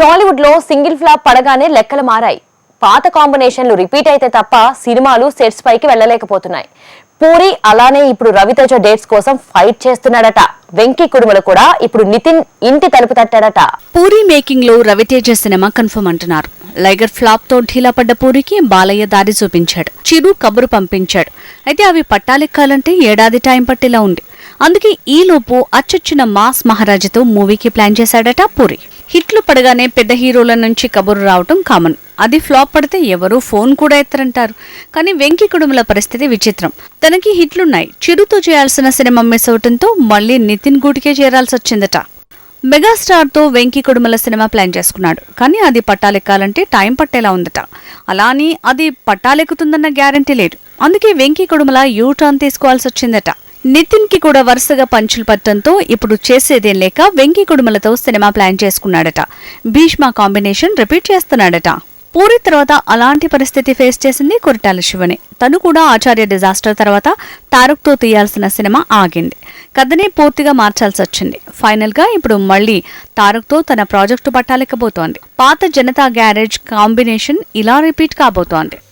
టాలీవుడ్లో single flop పడగానే లెక్కలు మారాయి. పాత కాంబినేషన్లు రిపీట్ అయితే తప్ప సినిమాలు సెట్స్ పైకి వెళ్ళలేకపోతున్నాయి. పూరి అలానే ఇప్పుడు రవితేజ డేట్స్ కోసం ఫైట్ చేస్తున్నాడట. వెంకీ కుడుమలు కూడా ఇప్పుడు నితిన్ ఇంటి తలుపు తట్టాడట. పూరి మేకింగ్లో రవితేజ సినిమా కన్ఫర్మ్ అంటున్నారు. లైగర్ ఫ్లాప్తో ఢీలా పడ్డ పూరికి బాలయ్య దారి చూపించాడు. చిరు కబురు పంపించాడు. అయితే అవి పట్టాలెక్కాలంటే ఏడాది టైం పట్టేలా ఉంది. అందుకే ఈలోపు అచ్చొచ్చిన మాస్ మహారాజాతో మూవీకి ప్లాన్ చేశాడట పూరి. హిట్లు పడగానే పెద్ద హీరోల నుంచి కబురు రావటం కామన్ అది ఫ్లాప్ పడితే ఎవరూ ఫోన్ కూడా ఎత్తరంటారు. కానీ వెంకీ కుటుంబల పరిస్థితి విచిత్రం. తనకి హిట్లున్నాయి. చిరుతో చేయాల్సిన సినిమా మిస్ అవటంతో మళ్ళీ నితిన్ గూటికే చేరాల్సి వచ్చిందట మెగాస్టార్తో వెంకీ కుడుమల సినిమా ప్లాన్ చేసుకున్నాడు. కానీ అది పట్టాలెక్కాలంటే టైం పట్టేలా ఉందట. అలా అని అది పట్టాలెక్కుతుందన్న గ్యారంటీ లేదు. అందుకే వెంకీ కుడుమల యూ టర్న్ తీసుకోవాల్సి వచ్చిందట నితిన్కి కూడా వరుసగా పంచులు పట్టడంతో ఇప్పుడు చేసేదేం లేక వెంకీ కుడుమలతో సినిమా ప్లాన్ చేసుకున్నాడట. భీష్మ కాంబినేషన్ రిపీట్ చేస్తున్నాడట. పూరి తర్వాత అలాంటి పరిస్థితి ఫేస్ చేసింది కొరటాల శివని. తను కూడా ఆచార్య డిజాస్టర్ తర్వాత తారక్తో తీయాల్సిన సినిమా ఆగింది. కథనే పూర్తిగా మార్చాల్సి వచ్చింది. ఫైనల్గా ఇప్పుడు మళ్ళీ తారక్తో తన ప్రాజెక్టు పట్టాలెక్కబోతోంది. పాత జనతా గ్యారేజ్ కాంబినేషన్ ఇలా రిపీట్ కాబోతోంది.